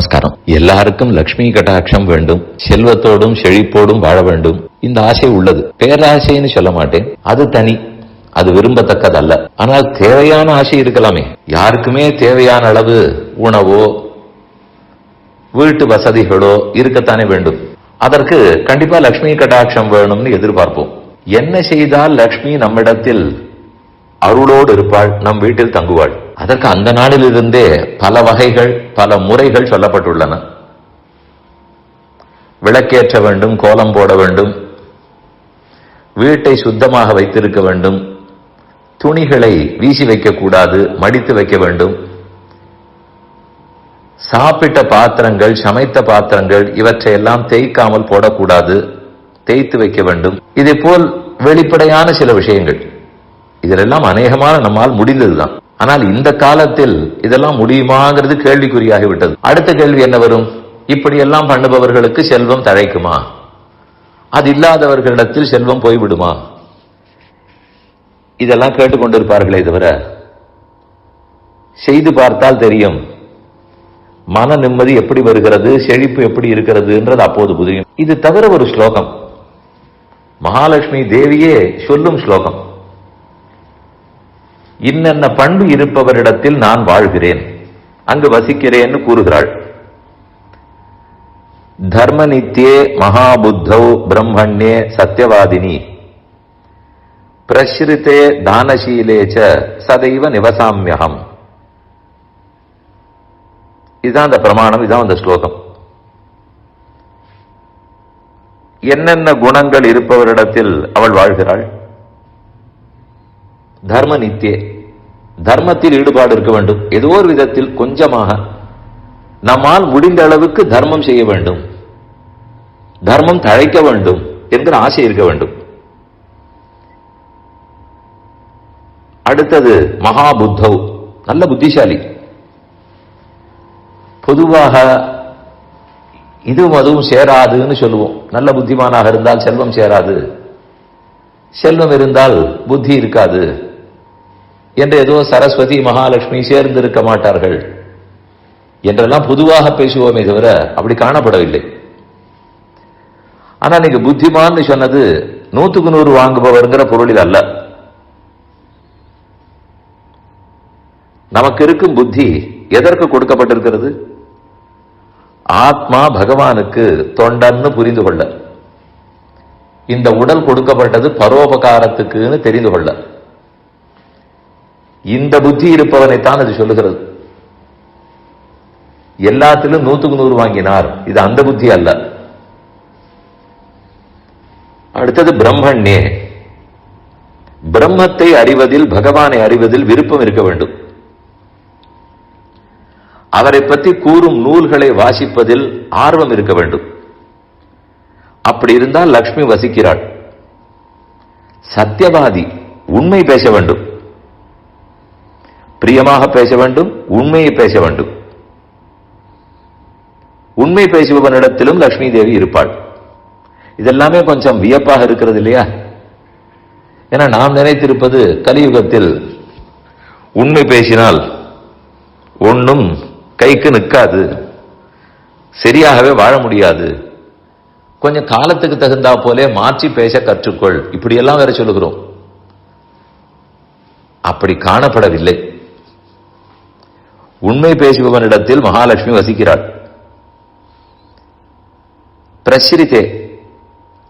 நமஸ்காரம். எல்லாருக்கும் லக்ஷ்மி கட்டாட்சம் வேண்டும். செல்வத்தோடும் செழிப்போடும் வாழ வேண்டும். இந்த ஆசை உள்ளது. பேராசைன்னு சொல்ல மாட்டேன். அது தனி. அது விரும்பத்தக்கதல்ல. ஆனால் தேவையான ஆசை இருக்கலாமே. யாருக்குமே தேவையான அளவு உணவோ வீட்டு வசதிகளோ இருக்கத்தானே வேண்டும். அதற்கு கண்டிப்பா லக்ஷ்மி கட்டாட்சம் வேணும்னு எதிர்பார்ப்போம். என்ன செய்தால் லக்ஷ்மி நம்மிடத்தில் அருளோடு இருப்பாள் நம் வீட்டில் தங்குவாள்? அதற்கு அந்த நாளிலிருந்தே பல வகைகள் பல முறைகள் சொல்லப்பட்டுள்ளன. விளக்கேற்ற வேண்டும் கோலம் போட வேண்டும் வீட்டை சுத்தமாக வைத்திருக்க வேண்டும் துணிகளை வீசி வைக்கக்கூடாது மடித்து வைக்க வேண்டும் சாப்பிட்ட பாத்திரங்கள் சமைத்த பாத்திரங்கள் இவற்றையெல்லாம் தேய்க்காமல் போடக்கூடாது தேய்த்து வைக்க வேண்டும். இதே போல் வெளிப்படையான சில விஷயங்கள். இதிலெல்லாம் அநேகமான நம்மால் முடிந்ததுதான். ஆனால் இந்த காலத்தில் இதெல்லாம் முடியுமாங்கிறது கேள்விக்குறியாகிவிட்டது. அடுத்த கேள்வி என்ன வரும்? இப்படியெல்லாம் பண்ணுபவர்களுக்கு செல்வம் தழைக்குமா? அது இல்லாதவர்களிடத்தில் செல்வம் போய்விடுமா? இதெல்லாம் கேட்டுக்கொண்டிருப்பார்களே தவிர செய்து பார்த்தால் தெரியும் மன நிம்மதி எப்படி வருகிறது செழிப்பு எப்படி இருக்கிறதுன்றது அப்போது புரியும். இது தவிர ஒரு ஸ்லோகம். மகாலட்சுமி தேவியே சொல்லும் ஸ்லோகம். இன்னென்ன பண்பு இருப்பவரிடத்தில் நான் வாழ்கிறேன். அங்கு வசிக்கிறேன்னு கூறுகிறாள். தர்ம நித்தியே மகாபுத்தௌ பிரம்மண்யே சத்யவாதினி. பிரஸ்ருதே தானசீலே ச சதைவ நிவசாமியகம். இதுதான் அந்த பிரமாணம் இதுதான் அந்த ஸ்லோகம். என்னென்ன குணங்கள் இருப்பவரிடத்தில் அவள் வாழ்கிறாள்? தர்ம நித்தியே தர்மத்தில் ஈடுபாடு இருக்க வேண்டும். ஏதோ ஒரு விதத்தில் கொஞ்சமாக நம்மால் முடிந்த அளவுக்கு தர்மம் செய்ய வேண்டும். தர்மம் தழைக்க வேண்டும் என்கிற ஆசை இருக்க வேண்டும். அடுத்தது மகாபுத்தவ். நல்ல புத்திசாலி. பொதுவாக இதுவும் அதுவும் சேராதுன்னு சொல்லுவோம். நல்ல புத்திமானாக இருந்தால் செல்வம் சேராது. செல்வம் இருந்தால் புத்தி இருக்காது. என்று ஏதோ சரஸ்வதி மகாலட்சுமி சேர்ந்து இருக்க மாட்டார்கள் என்றெல்லாம் பொதுவாக பேசுவோமே தவிர அப்படி காணப்படவில்லை. ஆனா நீங்க புத்திமான்னு சொன்னது நூத்துக்கு நூறு வாங்குபவர்ங்கிற பொருளில் அல்ல. நமக்கு இருக்கும் புத்தி எதற்கு கொடுக்கப்பட்டிருக்கிறது? ஆத்மா பகவானுக்கு தொண்டன்னு புரிந்து கொள்ள. இந்த உடல் கொடுக்கப்பட்டது பரோபகாரத்துக்குன்னு தெரிந்து கொள்ள. இந்த புத்தி இருப்பவனைத்தான் அது சொல்லுகிறது. எல்லாத்திலும் நூத்துக்கு நூறு வாங்கினார். இது அந்த புத்தி அல்ல. அடுத்தது பிரம்மண்யே பிரம்மத்தை அறிவதில் பகவானை அறிவதில் விருப்பம் இருக்க வேண்டும். அவரை பற்றி கூறும் நூல்களை வாசிப்பதில் ஆர்வம் இருக்க வேண்டும். அப்படி இருந்தால் லக்ஷ்மி வசிக்கிறாள். சத்தியவாதி உண்மை பேச வேண்டும். பிரியமாக பேச வேண்டும் உண்மையை பேச வேண்டும். உண்மை பேசுபவனிடத்திலும் லக்ஷ்மி தேவி இருப்பாள். இதெல்லாமே கொஞ்சம் வியப்பாக இருக்கிறது இல்லையா? ஏன்னா நாம் நினைத்திருப்பது கலியுகத்தில் உண்மை பேசினால் ஒன்றும் கைக்கு நிற்காது சரியாகவே வாழ முடியாது. கொஞ்சம் காலத்துக்கு தகுந்தா போலே மாற்றி பேச கற்றுக்கொள். இப்படியெல்லாம் வேற சொல்லுகிறோம். அப்படி காணப்படவில்லை. உண்மை பேசுபவனிடத்தில் மகாலட்சுமி வசிக்கிறாள். பிரசிரித்தே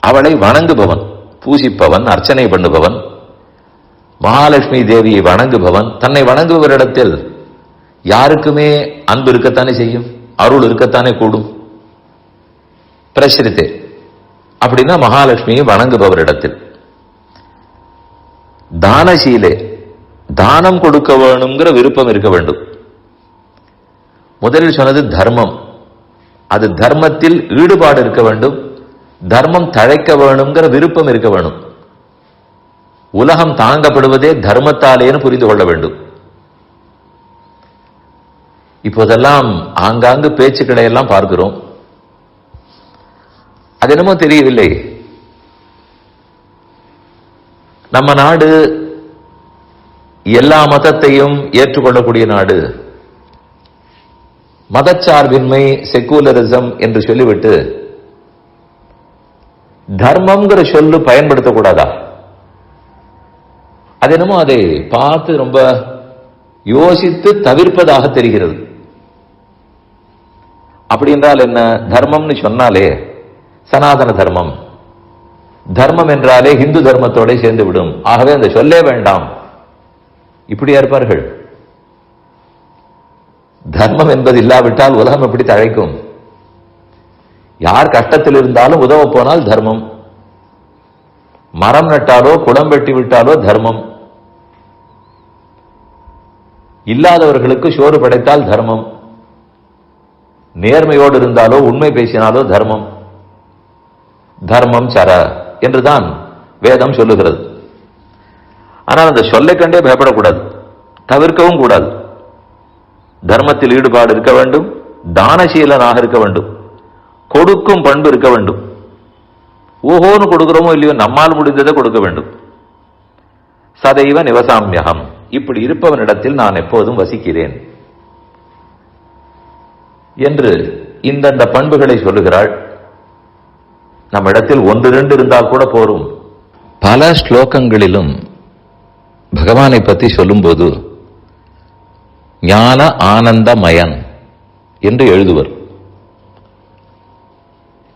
அவளை வணங்குபவன் பூசிப்பவன் அர்ச்சனை பண்ணுபவன் மகாலட்சுமி தேவியை வணங்குபவன் தன்னை வணங்குபவரிடத்தில் யாருக்குமே அன்பு இருக்கத்தானே செய்யும் அருள் இருக்கத்தானே கூடும். பிரசரித்தே அப்படின்னா மகாலட்சுமியை வணங்குபவரிடத்தில். தானசீலே தானம் கொடுக்க வேணுங்கிற விருப்பம் இருக்க வேண்டும். முதலில் சொன்னது தர்மம். அது தர்மத்தில் ஈடுபாடு இருக்க வேண்டும். தர்மம் தழைக்க வேணுங்கிற விருப்பம் இருக்க வேணும் உலகம் தாங்கப்படுவதே தர்மத்தாலேன்னு புரிந்து கொள்ள வேண்டும். இப்போதெல்லாம் ஆங்காங்கு பேச்சுக்களை எல்லாம் பார்க்கிறோம். அது என்னமோ தெரியவில்லை. நம்ம நாடு எல்லா மதத்தையும் ஏற்றுக்கொள்ளக்கூடிய நாடு. மதச்சார்பின்மை செக்குலரிசம் என்று சொல்லிவிட்டு தர்மம்ங்கிற சொல்லு பயன்படுத்தக்கூடாதா? அது என்னமோ அதை பார்த்து ரொம்ப யோசித்து தவிர்ப்பதாக தெரிகிறது. அப்படி என்றால் என்ன? தர்மம்னு சொன்னாலே சனாதன தர்மம். தர்மம் என்றாலே இந்து தர்மத்தோட சேர்ந்து விடும் ஆகவே அந்த சொல்லே வேண்டாம். இப்படியா இருப்பார்கள்? தர்மம் என்பது இல்லாவிட்டால் உலகம் எப்படி தழைக்கும்? யார் கஷ்டத்தில் இருந்தாலும் உதவ போனால் தர்மம். மரம் நட்டாலோ குடம் வெட்டி விட்டாலோ தர்மம். இல்லாதவர்களுக்கு சோறு படைத்தால் தர்மம். நேர்மையோடு இருந்தாலோ உண்மை பேசினாலோ தர்மம். தர்மம் சர என்றுதான் வேதம் சொல்லுகிறது. ஆனால் அந்த சொல்லை கண்டே பயப்படக்கூடாது. தவிர்க்கவும் கூடாது. தர்மத்தில் ஈடுபாடு இருக்க வேண்டும் தானசீலனாக இருக்க வேண்டும் கொடுக்கும் பண்பு இருக்க வேண்டும். ஓஹோன்னு கொடுக்குறோமோ இல்லையோ நம்மால் முடிந்ததை கொடுக்க வேண்டும். சதைவ நிவசாமியகம். இப்படி இருப்பவனிடத்தில் நான் எப்போதும் வசிக்கிறேன். என்று இந்தந்த பண்புகளை சொல்லுகிறாள். நம்ம இடத்தில் ஒன்று ரெண்டு இருந்தால் கூட போரும். பல ஸ்லோகங்களிலும் பகவானை பற்றி சொல்லும்போது ஞான ஆனந்தமயன் என்று எழுதுவர்.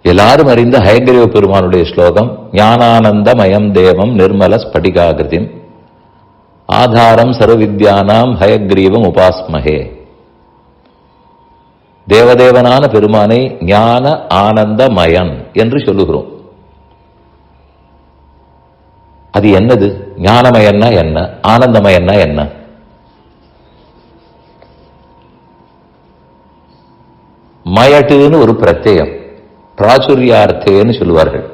எல்லாரும் அறிந்த ஹயக்ரீவ பெருமானுடைய ஸ்லோகம் ஞானானந்தமயம் தேவம் நிர்மல ஸ்படிகாகிருதிம் ஆதாரம் சர்வவித்யானாம் ஹயக்ரீவம் உபாஸ்மகே தேவதேவனான பெருமானை ஞான ஆனந்தமயன் என்று சொல்லுகிறோம். அது என்னது? ஞானமயன்னா என்ன? ஆனந்தமயன்னா என்ன? மயட்டுன்னு ஒரு பிரத்யம் பிராச்சுரியார்த்தேன்னு சொல்லுவார்கள்.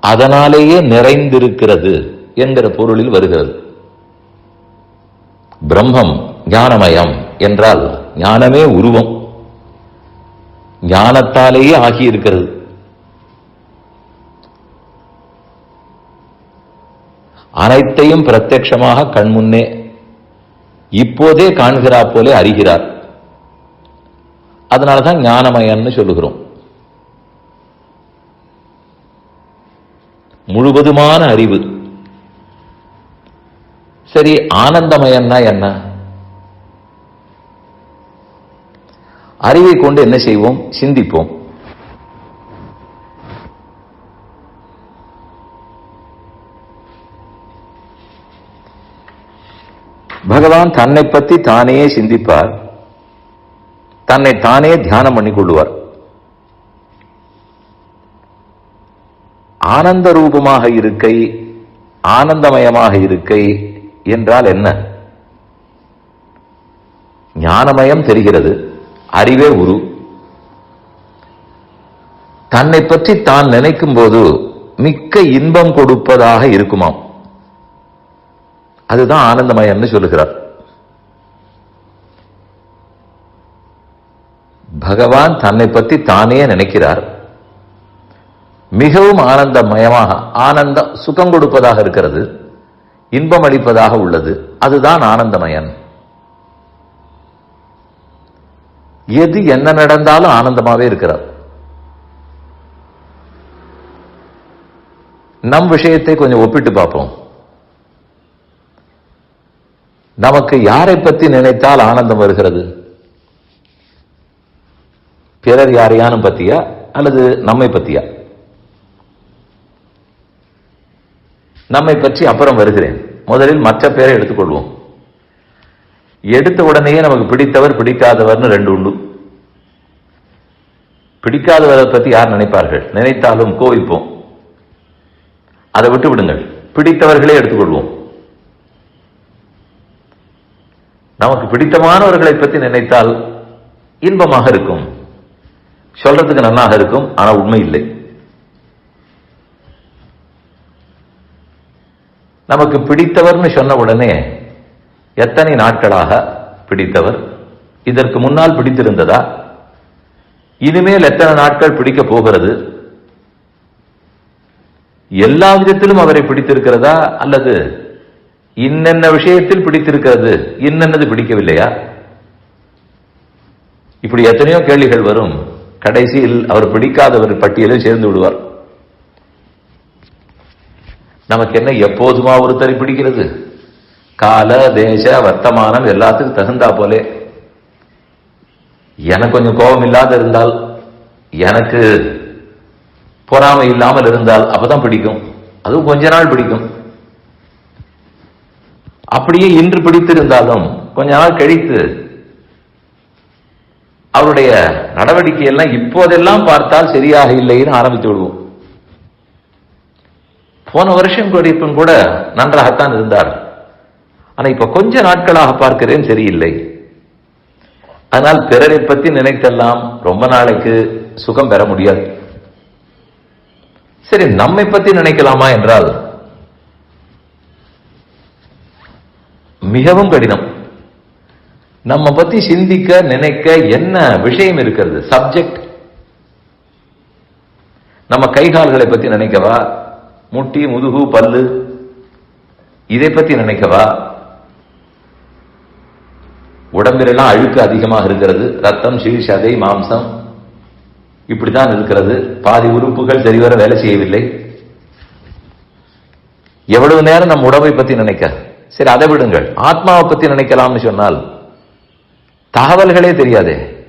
அதனாலேயே நிறைந்திருக்கிறது என்கிற பொருளில் வருகிறது. பிரம்மம் ஞானமயம் என்றால் ஞானமே உருவம். ஞானத்தாலேயே ஆகியிருக்கிறது. அனைத்தையும் பிரத்யட்சமாக கண்முன்னே இப்போதே காண்கிறா போலே அறிகிறார். அதனால தான் ஞானமயன்னு சொல்லுகிறோம். முழுவதுமான அறிவு. சரி ஆனந்தமயன்னா என்ன? அறிவை கொண்டு என்ன செய்வோம்? சிந்திப்போம். பகவான் தன்னை பற்றி தானே சிந்திப்பார். தன்னை தானே தியானம் பண்ணி கொள்வார் ஆனந்த ரூபமாக இருக்கை ஆனந்தமயமாக இருக்கை என்றால் என்ன? ஞானமயம் தெரிகிறது அறிவே உரு. தன்னை பற்றி தான் நினைக்கும் போது மிக்க இன்பம் கொடுப்பதாக இருக்குமாம். அதுதான் ஆனந்தமயம்னு சொல்லுகிறார். பகவான் தன்னை பற்றி தானே நினைக்கிறார். மிகவும் ஆனந்தமயமாக ஆனந்த சுகம் கொடுப்பதாக இருக்கிறது. இன்பம் அளிப்பதாக உள்ளது. அதுதான் ஆனந்தமயன். எது என்ன நடந்தாலும் ஆனந்தமாவே இருக்கிறார். நம் விஷயத்தை கொஞ்சம் ஒப்பிட்டு பார்ப்போம். நமக்கு யாரை பற்றி நினைத்தால் ஆனந்தம் வருகிறது? பிறர் யாரையானும் பத்தியா? அல்லது நம்மை பத்தியா? நம்மை பற்றி அப்புறம் வருகிறேன். முதலில் மற்ற பேரை எடுத்துக்கொள்வோம். எடுத்த உடனேயே நமக்கு பிடித்தவர் பிடிக்காதவர்னு ரெண்டு உண்டு. பிடிக்காதவரை பத்தி யார் நினைப்பார்கள்? நினைத்தாலும் கோவிப்போம். அதை விட்டு விடுங்கள். பிடித்தவர்களே எடுத்துக்கொள்வோம். நமக்கு பிடித்தமானவர்களை பற்றி நினைத்தால் இன்பமாக இருக்கும். சொல்றதுக்கு நன்னாக இருக்கும் ஆனா உண்மை இல்லை. நமக்கு பிடித்தவர்னு சொன்ன உடனே எத்தனை நாட்களாக பிடித்தவர்? இதற்கு முன்னால் பிடித்திருந்ததா? இனிமேல் எத்தனை நாட்கள் பிடிக்க போகிறது? எல்லா விதத்திலும் அவரை பிடித்திருக்கிறதா அல்லது இன்னென்ன விஷயத்தில் பிடித்திருக்கிறது? இன்னென்னது பிடிக்கவில்லையா? இப்படி எத்தனையோ கேள்விகள் வரும். கடைசியில் அவர் பிடிக்காதவர் பட்டியலில் சேர்ந்து விடுவார். நமக்கு என்ன எப்போதுமா ஒருத்தரை பிடிக்கிறது? கால தேச வர்த்தமானம் எல்லாத்துக்கும் தகுந்தா போலே. எனக்கு கொஞ்சம் கோபம் இல்லாத இருந்தால் எனக்கு பொறாமை இல்லாமல் இருந்தால் அப்பதான் பிடிக்கும். அதுவும் கொஞ்ச நாள் பிடிக்கும். அப்படியே இன்று பிடித்திருந்தாலும் கொஞ்ச நாள் கழித்து அவருடைய நடவடிக்கை எல்லாம் இப்போதெல்லாம் பார்த்தால் சரியாக இல்லைன்னு ஆரம்பித்து விடுவோம். போன வருஷம் கொடிப்பும் கூட நன்றாகத்தான் இருந்தார். ஆனா இப்ப கொஞ்ச நாட்களாக பார்க்கிறேன் சரியில்லை. ஆனால் பிறரை பத்தி நினைத்தெல்லாம் ரொம்ப நாளைக்கு சுகம் பெற முடியாது. சரி நம்மை பத்தி நினைக்கலாமா என்றால் மிகவும் கடினம். நம்ம பத்தி சிந்திக்க நினைக்க என்ன விஷயம் இருக்கிறது? சப்ஜெக்ட் நம்ம கை கால்களை பத்தி நினைக்கவா? முட்டி முதுகு பல்லு. இதை பத்தி நினைக்கவா? உடம்பிலெல்லாம் அழுக்கு அதிகமாக இருக்கிறது. ரத்தம் சீழ் சதை மாம்சம். இப்படித்தான் இருக்கிறது. பாதி உறுப்புகள் சரிவர வேலை செய்யவில்லை. எவ்வளவு நேரம் நம் உடம்பை பத்தி நினைக்க? சரி அதை விடுங்கள். ஆத்மாவை பத்தி நினைக்கலாம்னு சொன்னால் தகவல்களே தெரியாதே.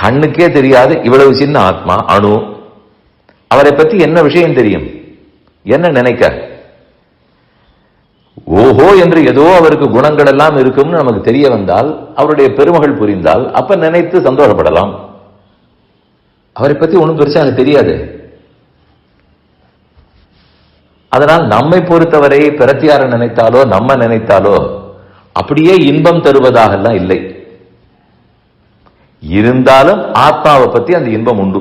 கண்ணுக்கே தெரியாது இவ்வளவு சின்ன ஆத்மா அணு. அவரை பத்தி என்ன விஷயம் தெரியும்? என்ன நினைக்க? ஓஹோ என்று ஏதோ அவருக்கு குணங்கள் எல்லாம் இருக்கும்னு நமக்கு தெரிய வந்தால் அவருடைய பெருமகள் புரிந்தால் அப்ப நினைத்து சந்தோஷப்படலாம். அவரை பத்தி ஒன்றும் பெருசாக தெரியாது. அதனால் நம்மை பொறுத்தவரை பிரத்தியார நினைத்தாலோ நம்ம நினைத்தாலோ அப்படியே இன்பம் தருவதாகலாம் இல்லை. இருந்தாலும் ஆத்மாவை பத்தி அந்த இன்பம் உண்டு.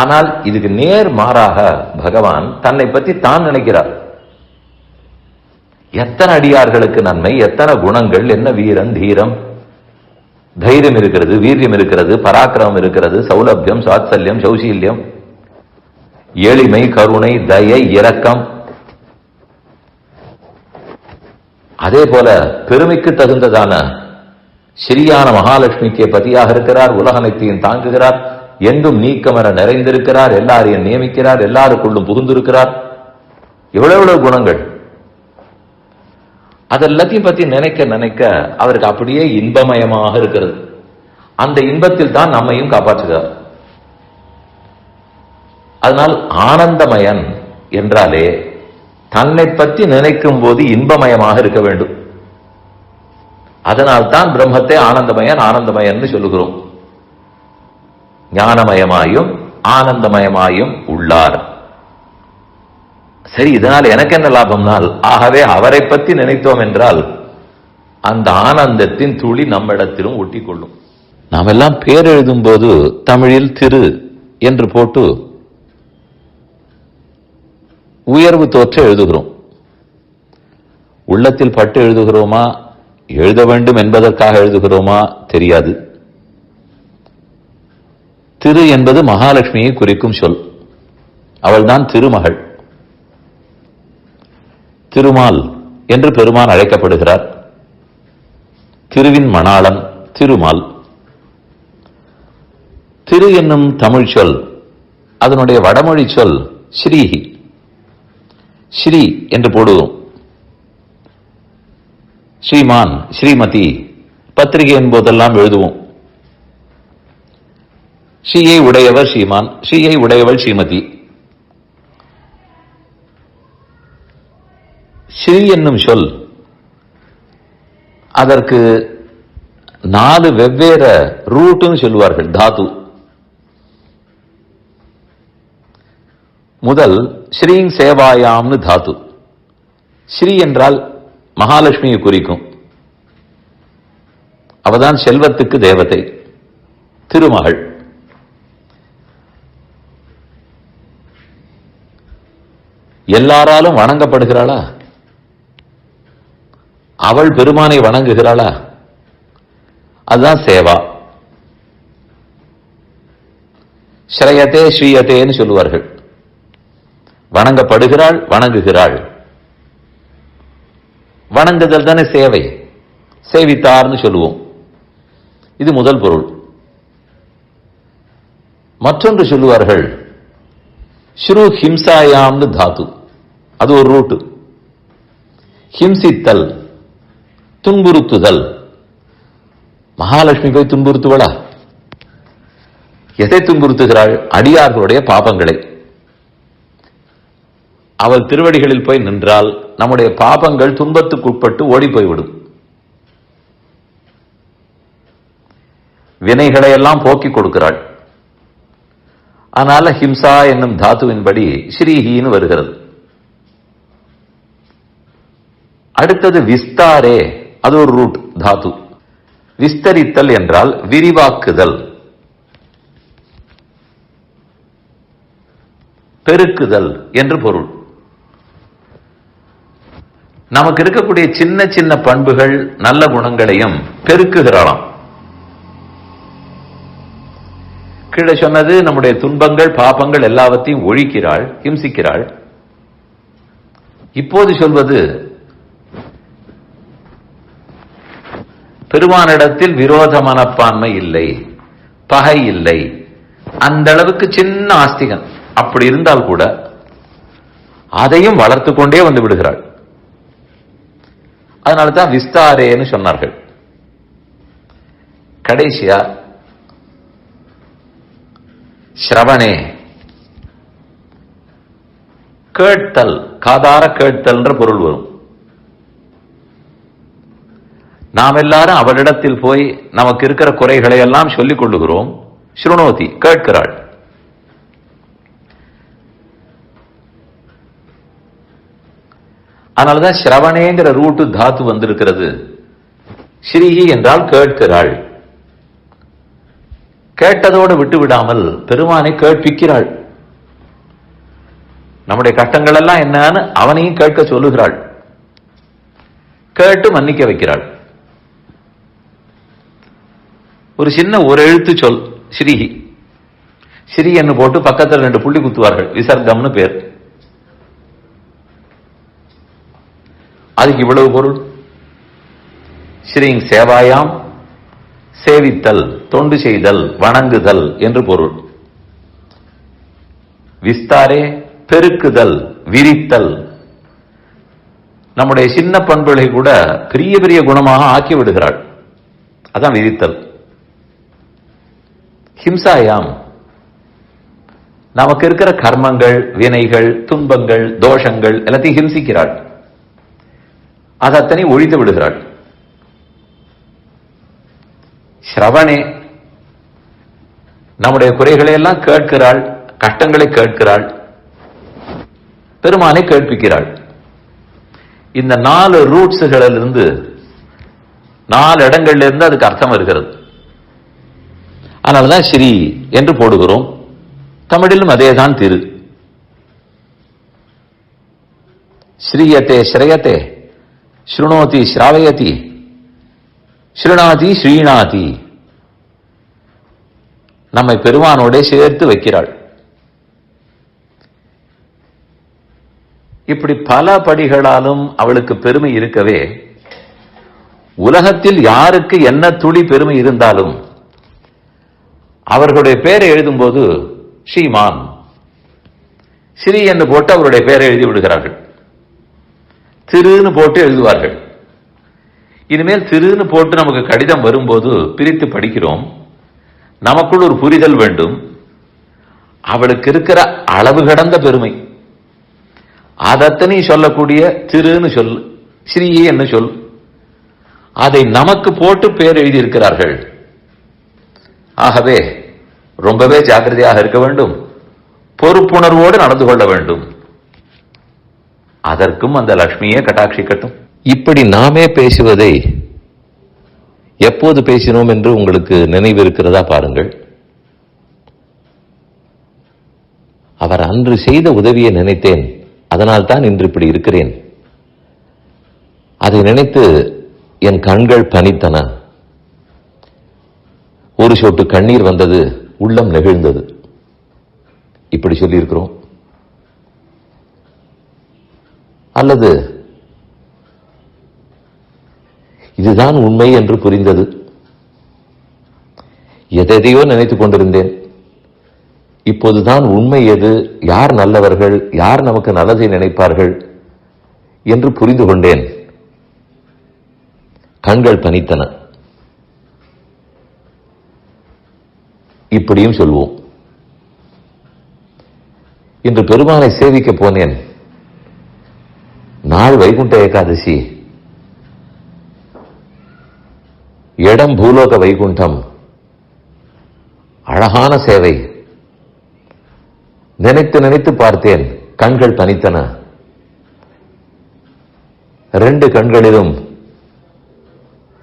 ஆனால் இதுக்கு நேர் மாறாக பகவான் தன்னை பத்தி தான் நினைக்கிறார். எத்தனை அடியார்களுக்கு நன்மை எத்தனை குணங்கள் என்ன வீரன் தீரம்? தைரியம் இருக்கிறது வீரியம் இருக்கிறது பராக்கிரமம் இருக்கிறது சௌலபியம் சாத்சல்யம் சௌசீல்யம். எளிமை கருணை தயை இரக்கம். அதே போல பெருமைக்கு தகுந்ததான ஸ்ரீயான மகாலட்சுமிக்கு பதியாக இருக்கிறார் உலகனைத்தையும் தாங்குகிறார் எங்கும் நீக்கமர நிறைந்திருக்கிறார் எல்லாரையும் நியமிக்கிறார் எல்லாருக்குள்ளும் புகுந்திருக்கிறார். இவ்வளவு எவ்வளவு குணங்கள். அதெல்லாத்தையும் பத்தி நினைக்க நினைக்க அவருக்கு அப்படியே இன்பமயமாக இருக்கிறது. அந்த இன்பத்தில் தான் நம்மையும் காப்பாற்றுகிறார். அதனால் ஆனந்தமயன் என்றாலே தன்னை பற்றி நினைக்கும் போது இன்பமயமாக இருக்க வேண்டும். அதனால் தான் பிரம்மத்தை ஆனந்தமயன் ஆனந்தமயன் சொல்லுகிறோம். ஞானமயமாயும் ஆனந்தமயமாயும் உள்ளார். சரி இதனால் எனக்கு என்ன லாபம்னால் ஆகவே அவரை பற்றி நினைத்தோம் என்றால் அந்த ஆனந்தத்தின் துளி நம்மிடத்திலும் ஒட்டி கொள்ளும் நாம் எல்லாம் பேர் எழுதும் போது தமிழில் திரு என்று போட்டு உயர்வு தோற்ற எழுதுகிறோம். உள்ளத்தில் பட்டு எழுதுகிறோமா? எழுத வேண்டும் என்பதற்காக எழுதுகிறோமா? தெரியாது. திரு என்பது மகாலட்சுமியை குறிக்கும் சொல். அவள்தான் திருமகள். திருமால் என்று பெருமான் அழைக்கப்படுகிறார். திருவின் மணாளன் திருமால். திரு என்னும் தமிழ் சொல் அதனுடைய வடமொழி சொல் ஸ்ரீஹி. ஸ்ரீ என்று போடுவோம். ஸ்ரீமான் ஸ்ரீமதி பத்திரிகை என்பதெல்லாம் எழுதுவோம். ஸ்ரீயை உடையவர் ஸ்ரீமான் ஸ்ரீயை உடையவள் ஸ்ரீமதி. ஸ்ரீ என்னும் சொல் அதற்கு நாலு வெவ்வேறு ரூட்டுன்னு சொல்லுவார்கள் தாத்து முதல் ஸ்ரீங் சேவாயாம்னு தாத்து. ஸ்ரீ என்றால் மகாலட்சுமியை குறிக்கும். அவதான் செல்வத்துக்கு தேவதை. திருமகள். எல்லாராலும் வணங்கப்படுகிறாளா? அவள் பெருமானை வணங்குகிறாளா? அதுதான் சேவா. ஸ்ரேயத்தே ஸ்ரீயத்தேன்னு சொல்லுவார்கள். வணங்கப்படுகிறாள் வணங்குகிறாள். வணங்குதல் தானே சேவை. சேவித்தார்னு சொல்லுவோம். இது முதல் பொருள். மற்றொன்று சொல்லுவார்கள் ஸ்ரு ஹிம்சாயாம்னு தாத்து அது ஒரு ரூட்டு. ஹிம்சித்தல் துன்புறுத்துதல். மகாலட்சுமி போய் துன்புறுத்துவளா? எதை துன்புறுத்துகிறாள்? அடியார்களுடைய பாபங்களை. அவள் திருவடிகளில் போய் நின்றால் நம்முடைய பாபங்கள் துன்பத்துக்குட்பட்டு ஓடி போய்விடும் வினைகளை எல்லாம் போக்கிக் கொடுக்கிறாள். அதனால ஹிம்சா என்னும் தாத்துவின்படி ஸ்ரீஹின்னு வருகிறது. அடுத்தது விஸ்தாரே அது ஒரு ரூட் தாத்து. விஸ்தரித்தல் என்றால் விரிவாக்குதல். பெருக்குதல் என்று பொருள். நமக்கு இருக்கக்கூடிய சின்ன சின்ன பண்புகள் நல்ல குணங்களையும் பெருக்குகிறாளாம். கீழே சொன்னது நம்முடைய துன்பங்கள் பாபங்கள் எல்லாவற்றையும் ஒழிக்கிறாள் ஹிம்சிக்கிறாள் இப்போது சொல்வது பெருமானிடத்தில் விரோத மனப்பான்மை இல்லை பகை இல்லை அந்த அளவுக்கு சின்ன ஆஸ்திகன் அப்படி இருந்தால் கூட அதையும் வளர்த்து கொண்டே வந்து விடுகிறாள். அதனால தான் விஸ்தாரேன்னு சொன்னார்கள். கடைசியா ஸ்ரவணே கேட்டல் காதார கேட்டல்ன்ற பொருள் வரும். நாம் எல்லாரும் அவளிடத்தில் போய் நமக்கு இருக்கிற குறைகளை எல்லாம் சொல்லிக் கொள்ளுகிறோம். ஸ்ருணோதி கேட்கிறாள். அதனாலதான் சிரவணேங்கிற ரூட்டு தாத்து வந்திருக்கிறது. ஸ்ரீஹி என்றால் கேட்கிறாள். கேட்டதோடு விட்டு விடாமல் பெருமானை கேட்பிக்கிறாள் நம்முடைய கட்டங்கள் எல்லாம் என்னன்னு அவனையும் கேட்க சொல்லுகிறாள். கேட்டு மன்னிக்க வைக்கிறாள். ஒரு சின்ன ஒரு எழுத்து சொல் ஸ்ரீஹி ஸ்ரீ என்று போட்டு பக்கத்தில் ரெண்டு புள்ளி குத்துவார்கள் விசர்க்கம்னு பேர். அதுக்கு இவ்வளவு பொருள்? ஸ்ரீங் சேவாயாம் சேவித்தல் தொண்டு செய்தல் வணங்குதல் என்று பொருள். விஸ்தாரே பெருக்குதல் விரித்தல். நம்முடைய சின்ன பண்புகளை கூட பெரிய பெரிய குணமாக ஆக்கி விடுகிறாள் அதான் விரித்தல். ஹிம்சாயாம். நமக்கு இருக்கிற கர்மங்கள் வினைகள் துன்பங்கள் தோஷங்கள் எல்லாத்தையும் ஹிம்சிக்கிறாள். அது அத்தனை ஒழித்து விடுகிறாள் ஸ்ரவணே நம்முடைய குறைகளை எல்லாம் கேட்கிறாள் கஷ்டங்களை கேட்கிறாள் பெருமானை கேட்பிக்கிறாள். இந்த நாலு ரூட்ஸுகளிலிருந்து நாலு இடங்கள்ல இருந்து அதுக்கு அர்த்தம் இருக்கிறது அதனாலதான் ஸ்ரீ என்று போடுகிறோம். தமிழிலும் அதேதான் திரு. ஸ்ரீயத்தே ஸ்ரேயத்தே. ஸ்ருணோதி ஸ்ராவயதி ஸ்ருணாதி ஸ்ரீநாதி நம்மை பெருமானோட சேர்த்து வைக்கிறாள். இப்படி பல படிகளாலும் அவளுக்கு பெருமை இருக்கவே உலகத்தில் யாருக்கு என்ன துளி பெருமை இருந்தாலும் அவர்களுடைய பெயரை எழுதும்போது ஸ்ரீமான் ஸ்ரீ என்று போட்டு அவருடைய பெயரை எழுதி விடுகிறார்கள். திருன்னு போட்டு எழுதுவார்கள். இனிமேல் திருன்னு போட்டு நமக்கு கடிதம் வரும்போது பிரித்து படிக்கிறோம். நமக்குள் ஒரு புரிதல் வேண்டும். அவளுக்கு இருக்கிற அளவு கடந்த பெருமை. அதத்தனை சொல்லக்கூடிய திருன்னு சொல் ஸ்ரீ என்ன சொல். அதை நமக்கு போட்டு பேர் எழுதியிருக்கிறார்கள். ஆகவே ரொம்பவே ஜாக்கிரதையாக இருக்க வேண்டும். பொறுப்புணர்வோடு நடந்து கொள்ள வேண்டும். அதற்கும் அந்த லட்சுமியே கட்டாட்சிக்கட்டும் இப்படி நாமே பேசுவதை எப்போது பேசினோம் என்று உங்களுக்கு நினைவு இருக்கிறதா பாருங்கள். அவர் அன்று செய்த உதவியை நினைத்தேன். அதனால் தான் இன்று இப்படி இருக்கிறேன். அதை நினைத்து என் கண்கள் பனித்தன. ஒரு சொட்டு கண்ணீர் வந்தது உள்ளம் நெகிழ்ந்தது. இப்படி சொல்லியிருக்கிறோம். அல்லது இதுதான் உண்மை என்று புரிந்தது. எதையோ நினைத்துக் கொண்டிருந்தேன். இப்போதுதான் உண்மை எது யார் நல்லவர்கள் யார் நமக்கு நல்லதை நினைப்பார்கள் என்று புரிந்து கொண்டேன். கண்கள் பனித்தன. இப்படியும் சொல்வோம். இன்று பெருமானை சேவிக்க போனேன். நாள் வைகுண்ட ஏகாதசி. இடம் பூலோக வைகுண்டம். அழகான சேவை. நினைத்து நினைத்து பார்த்தேன் கண்கள் பனித்தன ரெண்டு கண்களிலும்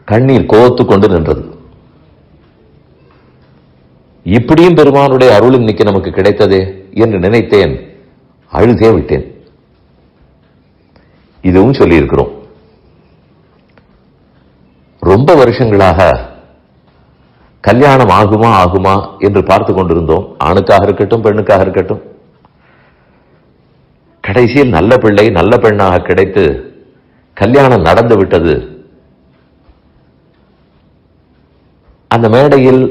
கண்ணீர் கோத்து கொண்டு நின்றது. இப்படியும் பெருமானுடைய அருள் இன்னைக்கு நமக்கு கிடைத்ததே என்று நினைத்தேன் அழுதே விட்டேன். இதுவும் சொல்லியிருக்கிறோம். ரொம்ப வருஷங்களாக கல்யாணம் ஆகுமா ஆகுமா என்று பார்த்து கொண்டிருந்தோம். ஆணுக்காக இருக்கட்டும் பெண்ணுக்காக இருக்கட்டும். கடைசியில் நல்ல பிள்ளை நல்ல பெண்ணாக கிடைத்து கல்யாணம் நடந்து விட்டது. அந்த மேடையில்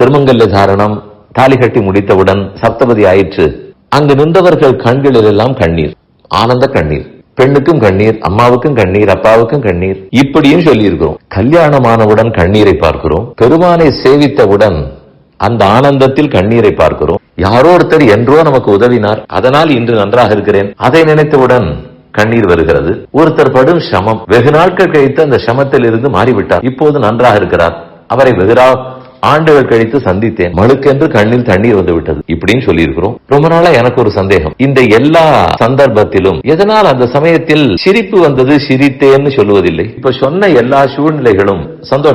திருமங்கல்ய தாரணம் தாலி கட்டி முடித்தவுடன் சப்தபதி ஆயிற்று. அங்கு நின்றவர்கள் கண்களில் எல்லாம் கண்ணீர் ஆனந்த கண்ணீர். பெண்ணுக்கும் கண்ணீர் அம்மாவுக்கும் கண்ணீர் அப்பாவுக்கும் கண்ணீர். இப்படியும் சொல்லியிருக்கிறோம். கல்யாணமானவுடன் கண்ணீரை பார்க்கிறோம். பெருமானை சேவித்தவுடன் அந்த ஆனந்தத்தில் கண்ணீரை பார்க்கிறோம். யாரோ ஒருத்தர் என்றோ நமக்கு உதவினார். அதனால் இன்று நன்றாக இருக்கிறேன். அதை நினைத்தவுடன் கண்ணீர் வருகிறது. ஒருத்தர் படும் சமம். வெகு நாட்கள் கழித்து அந்த சமத்தில் இருந்து மாறிவிட்டார். இப்போது நன்றாக இருக்கிறார். அவரை வெகுரா ஆண்டுகள் கழித்து சந்தித்தேன். மழுக்கென்று கண்ணில் தண்ணீர் வந்து விட்டது இப்படின்னு சொல்லியிருக்கிறோம். ரொம்ப நாளா எனக்கு ஒரு சந்தேகம். இந்த எல்லா சந்தர்ப்பத்திலும் எதனால் அந்த சமயத்தில் சிரிப்பு வந்தது சிரித்தேன்னு சொல்லுவதில்லை? இப்ப சொன்ன எல்லா சூழ்நிலைகளும் சந்தோஷம்.